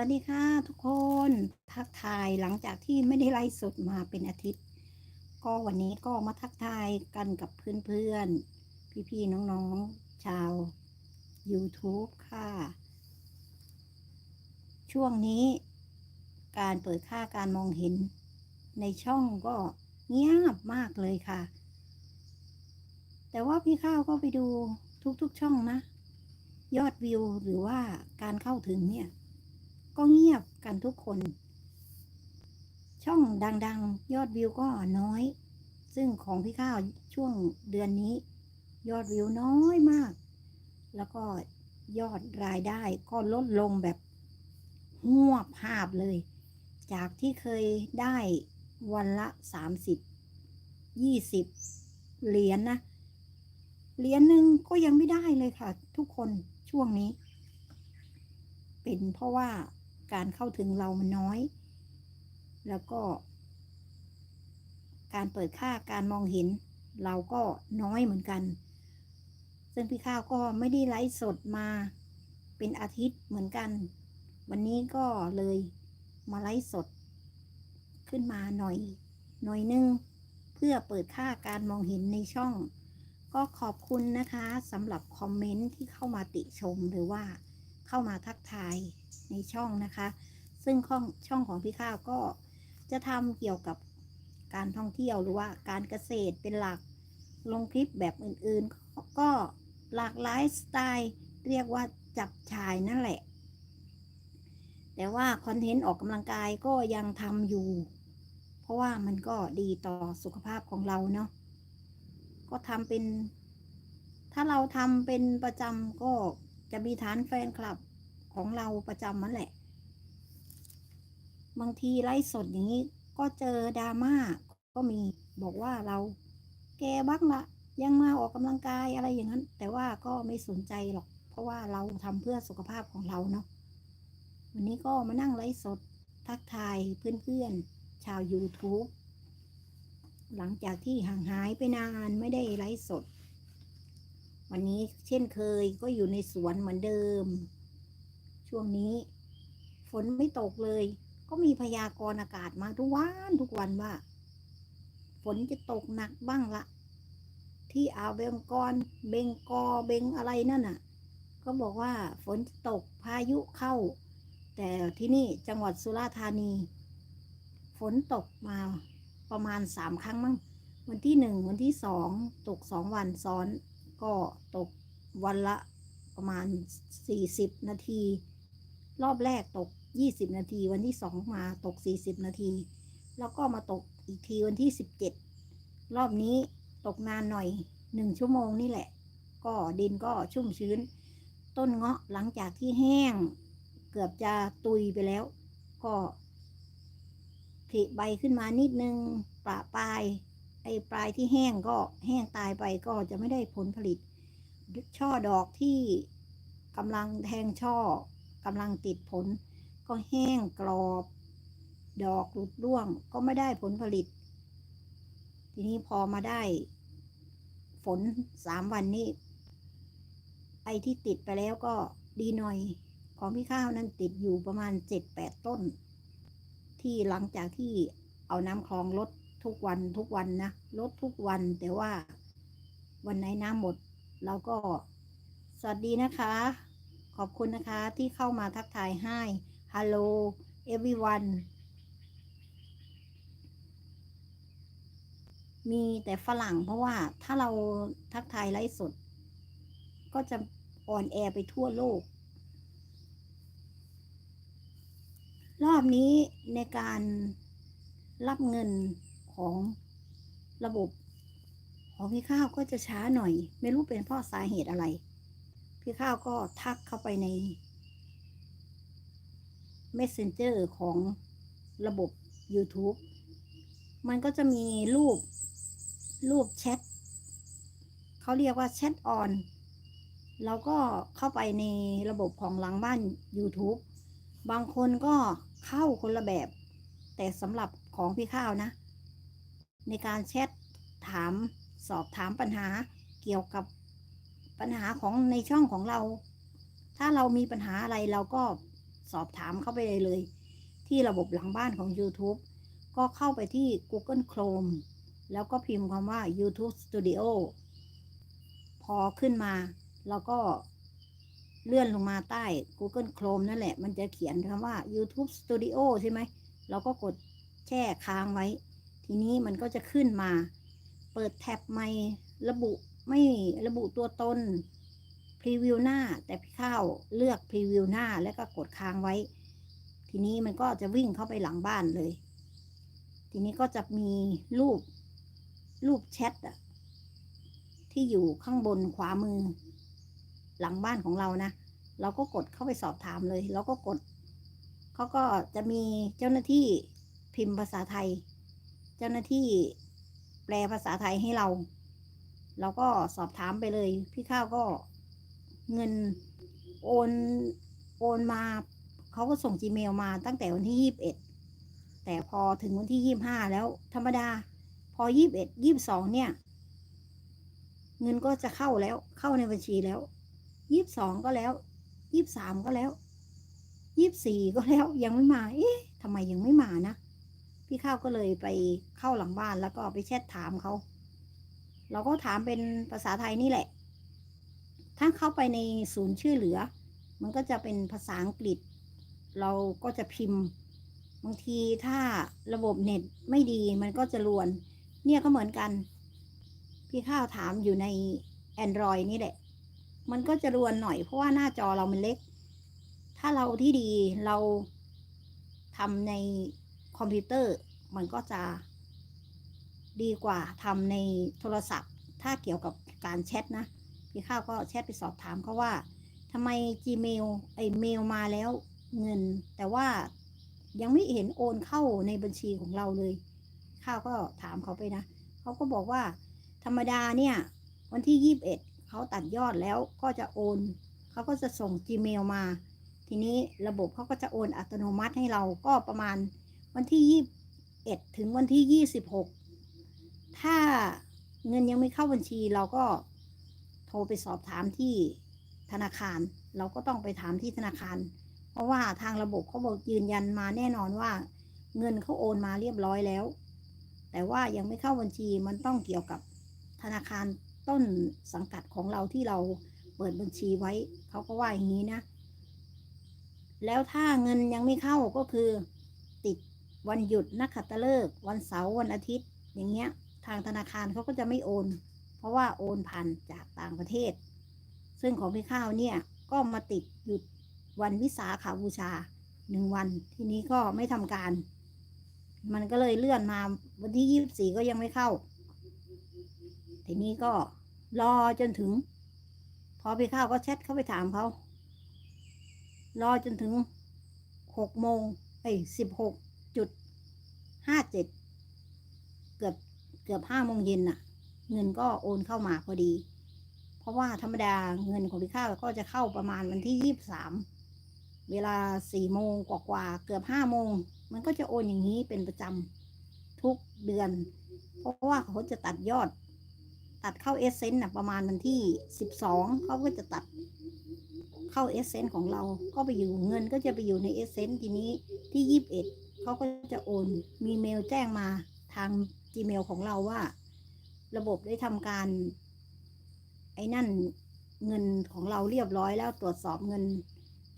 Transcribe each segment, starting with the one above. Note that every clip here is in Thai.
วัสดีค่ะทุกคนทักทายหลังจากที่ไม่ได้ไลฟ์สดมาเป็นอาทิตย์ ก็วันนี้ก็มาทักทายกันกับเพื่อนๆ พี่ๆ น้องๆ ชาว YouTube ค่ะ ช่วงนี้การเปิดค่าการมองเห็น ในช่องก็เงียบมากเลยค่ะ แต่ว่าพี่ข้าวก็ไปดูทุกๆช่องนะ ยอดวิวหรือว่าการเข้าถึงเนี่ย ก็เงียบกันทุกคน ช่องดังๆ ยอดวิวก็น้อย ซึ่งของพี่ข้าวช่วงเดือนนี้ ยอดวิวน้อยมาก แล้วก็ยอดรายได้ก็ลดลงแบบหัวภาพเลย จากที่เคยได้วันละสามสิบยี่สิบเหรียญนะเหรียญหนึ่งก็ยังไม่ได้เลยค่ะ ทุกคนช่วงนี้ เป็นเพราะว่า การเข้าถึงเรามันน้อย แล้วก็ การเปิดค่าการมองเห็น เราก็น้อยเหมือนกัน ซึ่งพี่ข้าวก็ไม่ได้ไลฟ์สดมาเป็นอาทิตย์เหมือนกัน วันนี้ก็เลยมาไลฟ์สด ขึ้นมาหน่อย หน่อยนึง เพื่อเปิดค่าการมองเห็นในช่อง ก็ขอบคุณนะคะสำหรับคอมเมนต์ที่เข้ามาติชมหรือว่าเข้ามาทักทาย ในช่องนะคะ ซึ่งช่องช่องของพี่ข้าวก็จะทำเกี่ยวกับการท่องเที่ยวหรือว่าการเกษตรเป็นหลักลงคลิปแบบอื่นๆ ก็หลากหลายสไตล์เรียกว่าจับชายนั่นแหละ แต่ว่าคอนเทนต์ออกกำลังกายก็ยังทำอยู่ เพราะว่ามันก็ดีต่อสุขภาพของเราเนาะก็ทำเป็น ถ้าเราทำเป็นประจำก็จะมีฐานแฟนคลับ ของเราประจำนั่นแหละ บางทีไลฟ์สดอย่างนี้ก็เจอดราม่าก็มีบอกว่าเราแกบ้างละยังมาออกกำลังกายอะไรอย่างนั้น แต่ว่าก็ไม่สนใจหรอก เพราะว่าเราทำเพื่อสุขภาพของเราเนาะวันนี้ก็มานั่งไลฟ์สดทักทายเพื่อนๆ ชาว YouTube หลังจากที่ห่างหายไปนานไม่ได้ไลฟ์สด วันนี้เช่นเคยก็อยู่ในสวนเหมือนเดิม ช่วงนี้ ฝนไม่ตกเลย ก็มีพยากรณ์อากาศมาทุกวันทุกวันว่า ฝนจะตกหนักบ้างละ ที่อ่าวเบงกอลเบงกอเบงอะไรนั่นน่ะ ก็บอกว่าฝนจะตกพายุเข้า แต่ที่นี่จังหวัดสุราษฎร์ธานี ฝนตกมาประมาณสามครั้งมั้งวันที่หนึ่งวันที่สองตกสองวันซ้อน ก็ตกวันละประมาณสี่สิบนาที รอบแรกตกยี่สิบนาที วันที่สองมาตกสี่สิบนาที แล้วก็มาตกอีกทีวันที่สิบเจ็ดรอบนี้ตกนานหน่อยหนึ่งชั่วโมงนี่แหละ ก็ดินก็ชุ่มชื้น ต้นเงาะหลังจากที่แห้ง เกือบจะตุยไปแล้ว ก็ผลิใบขึ้นมานิดนึงปะปลายไอ้ปลายที่แห้งก็แห้งตายไปก็จะไม่ได้ผลผลิต ช่อดอกที่กำลังแทงช่อ กำลังติดผล ก็แห้งกรอบ ดอกหลุดร่วงก็ไม่ได้ผลผลิต ทีนี้พอมาได้ ฝนสามวันนี้ไอ้ที่ติดไปแล้วก็ดีหน่อยของพี่ข้าวนั้นติดอยู่ประมาณเจ็ดแปดต้น ที่หลังจากที่เอาน้ำคลองลดทุกวันทุกวันนะลดทุกวันแต่ว่าวันไหนน้ำหมดเราก็ สวัสดีนะคะ ขอบคุณนะคะที่เข้ามาทักทายให้ Hello everyone มีแต่ฝรั่งเพราะว่าถ้าเราทักทายไลฟ์สด ก็จะอ่อนแอไปทั่วโลก รอบนี้ในการรับเงินของระบบของพี่ข้าวก็จะช้าหน่อย ไม่รู้เป็นเพราะสาเหตุอะไร พี่ข้าวก็ทักเข้าไปใน Messenger ของระบบ YouTube มันก็จะมีรูปรูปแชทเขาเรียกว่าแชทออนเราก็เข้าไปในระบบของหลังบ้าน YouTube บางคนก็เข้าคนละแบบ แต่สำหรับของพี่ข้าวนะ ในการแชทถามสอบถามปัญหาเกี่ยวกับ ปัญหาของในช่องของเรา ถ้าเรามีปัญหาอะไรเราก็สอบถามเข้าไปเลยเลย ที่ระบบหลังบ้านของ YouTube ก็เข้าไปที่ Google Chrome แล้วก็พิมพ์คำว่า YouTube Studio พอขึ้นมาแล้วก็เลื่อนลงมาใต้ Google Chrome นั่นแหละ มันจะเขียนคำว่า YouTube Studio ใช่ไหม เราก็กดแช่ค้างไว้ ทีนี้มันก็จะขึ้นมา เปิดแท็บไม่ระบุ ไม่ระบุตัวตนพรีวิวหน้า แต่พี่ข้าวเลือกพรีวิวหน้าแล้วก็กดค้างไว้ ทีนี้มันก็จะวิ่งเข้าไปหลังบ้านเลย ทีนี้ก็จะมีรูปรูปแชทอะที่อยู่ข้างบนขวามือ หลังบ้านของเรานะเราก็กดเข้าไปสอบถามเลยเราก็กดเขาก็จะมีเจ้าหน้าที่พิมพ์ภาษาไทย เจ้าหน้าที่แปลภาษาไทยให้เรา เราก็สอบถามไปเลย พี่ข้าวก็เงินโอนโอนมาเขาก็ส่ง Gmail มาตั้งแต่วันที่ยี่บเอ็ดแต่พอถึงวันที่ยี่บห้าแล้ว ธรรมดา พอยี่บเอ็ดยี่บสองเนี่ย เงินก็จะเข้าแล้วเข้าในบัญชีแล้วยี่บสองก็แล้วยี่บสามก็แล้วยี่บสี่ก็แล้วยังไม่มาเอ๊ะทำไมยังไม่มานะพี่ข้าวก็เลยไปเข้าหลังบ้านแล้วก็ไปแชทถามเขา เราก็ถามเป็นภาษาไทยนี่แหละ ถ้าเข้าไปในศูนย์ช่วยเหลือ มันก็จะเป็นภาษาอังกฤษ เราก็จะพิมพ์ บางทีถ้าระบบเน็ตไม่ดีมันก็จะรวน เนี่ยก็เหมือนกัน พี่ข้าวถามอยู่ใน Android นี่แหละ มันก็จะรวนหน่อยเพราะว่าหน้าจอเรามันเล็ก ถ้าเราที่ดีเราทำในคอมพิวเตอร์มันก็จะ ดีกว่าทำในโทรศัพท์ ถ้าเกี่ยวกับการแชทนะ พี่ข้าวก็แชทไปสอบถามเขาว่าทำไม Gmail ไอเมลมาแล้วเงิน แต่ว่ายังไม่เห็นโอนเข้าในบัญชีของเราเลย ข้าวก็ถามเขาไปนะ เขาก็บอกว่า ธรรมดาเนี่ย วันที่ยี่บเอ็ดเขาตัดยอดแล้วก็จะโอน เขาก็จะส่ง Gmail มา ทีนี้ระบบเขาก็จะโอนอัตโนมัติให้เราก็ประมาณวันที่ยี่บเอ็ดถึงวันที่ยี่สิบหก ถ้าเงินยังไม่เข้าบัญชีเราก็โทรไปสอบถามที่ธนาคาร เราก็ต้องไปถามที่ธนาคาร เพราะว่าทางระบบเขาบอกยืนยันมาแน่นอนว่า เงินเขาโอนมาเรียบร้อยแล้ว แต่ว่ายังไม่เข้าบัญชีมันต้องเกี่ยวกับธนาคารต้นสังกัดของเราที่เราเปิดบัญชีไว้เขาก็ว่าอย่างนี้นะ แล้วถ้าเงินยังไม่เข้าก็คือ ติดวันหยุดนักขัตฤกษ์วันเสาร์วันอาทิตย์อย่างเงี้ย ทางธนาคารเขาก็จะไม่โอน เพราะว่าโอนผ่านจากต่างประเทศ ซึ่งของพี่ข้าวเนี่ยก็มาติดหยุดวันวิสาขาบูชาหนึ่งวัน ทีนี้ก็ไม่ทำการ มันก็เลยเลื่อนมาวันที่ยี่สิบสี่ก็ยังไม่เข้า ทีนี้ก็รอจนถึง พอพี่ข้าวก็แชทเข้าไปถามเขา รอจนถึงหกโมงเอ้สิบหกจุดห้าเจ็ดเกือบ เกือบห้าโมงเย็นน่ะ เงินก็โอนเข้ามาพอดี เพราะว่าธรรมดาเงินของพี่ข้าวก็จะเข้าประมาณวันที่ยี่สิบสามเวลาสี่โมงกว่าๆเกือบห้าโมง มันก็จะโอนอย่างนี้เป็นประจำทุกเดือน เพราะว่าเขาจะตัดยอด ตัดเข้าเอเซนต์นะประมาณวันที่สิบสองเขาก็จะตัดเข้าเอเซนต์ของเราก็ไปอยู่เงินก็จะไปอยู่ในเอเซนต์ทีนี้ที่ยี่สิบเอ็ดเขาก็จะโอนมีเมลแจ้งมาทาง Gmail ของเราว่า ระบบได้ทำการ ไอ้นั่นเงินของเราเรียบร้อยแล้วตรวจสอบเงิน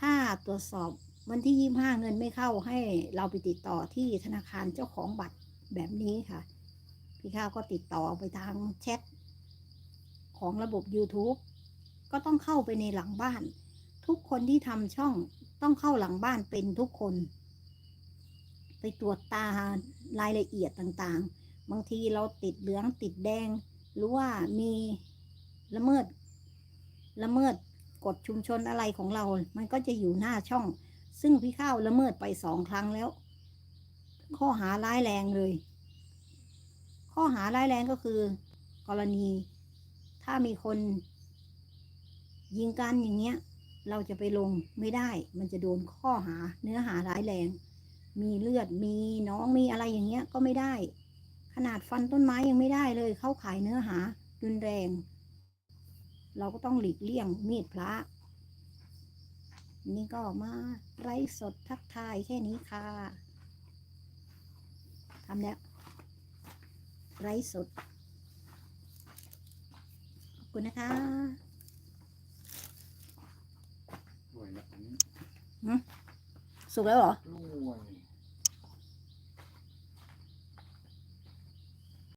ถ้าตรวจสอบวันที่ยี่ห้าเงินไม่เข้าให้เราไปติดต่อที่ธนาคารเจ้าของบัตรแบบนี้ค่ะ พี่ข้าวก็ติดต่อไปทางแชทของระบบ YouTube ก็ต้องเข้าไปในหลังบ้าน ทุกคนที่ทำช่องต้องเข้าหลังบ้านเป็นทุกคน ไปตรวจตารายละเอียดต่างๆ บางทีเราติดเหลืองติดแดง หรือว่ามีละเมิด ละเมิดกฎชุมชนอะไรของเรา มันก็จะอยู่หน้าช่อง ซึ่งพี่ข้าวละเมิดไปสองครั้งแล้ว ข้อหาร้ายแรงเลย ข้อหาร้ายแรงก็คือ กรณี ถ้ามีคนยิงกันอย่างเงี้ย เราจะไปลงไม่ได้ มันจะโดนข้อหาเนื้อหาร้ายแรง มีเลือดมีน้องมีอะไรอย่างเงี้ยก็ไม่ได้ ขนาดฟันต้นไม้ยังไม่ได้เลยเข้าขายเนื้อหารุนแรง เราก็ต้องหลีกเลี่ยงมีดพระ นี่ก็มาไลฟ์สดทักทายแค่นี้ค่ะทำแล้วไลฟ์สด ขอบคุณนะคะสวยนะอันนี้สุกแล้วเหรอลูก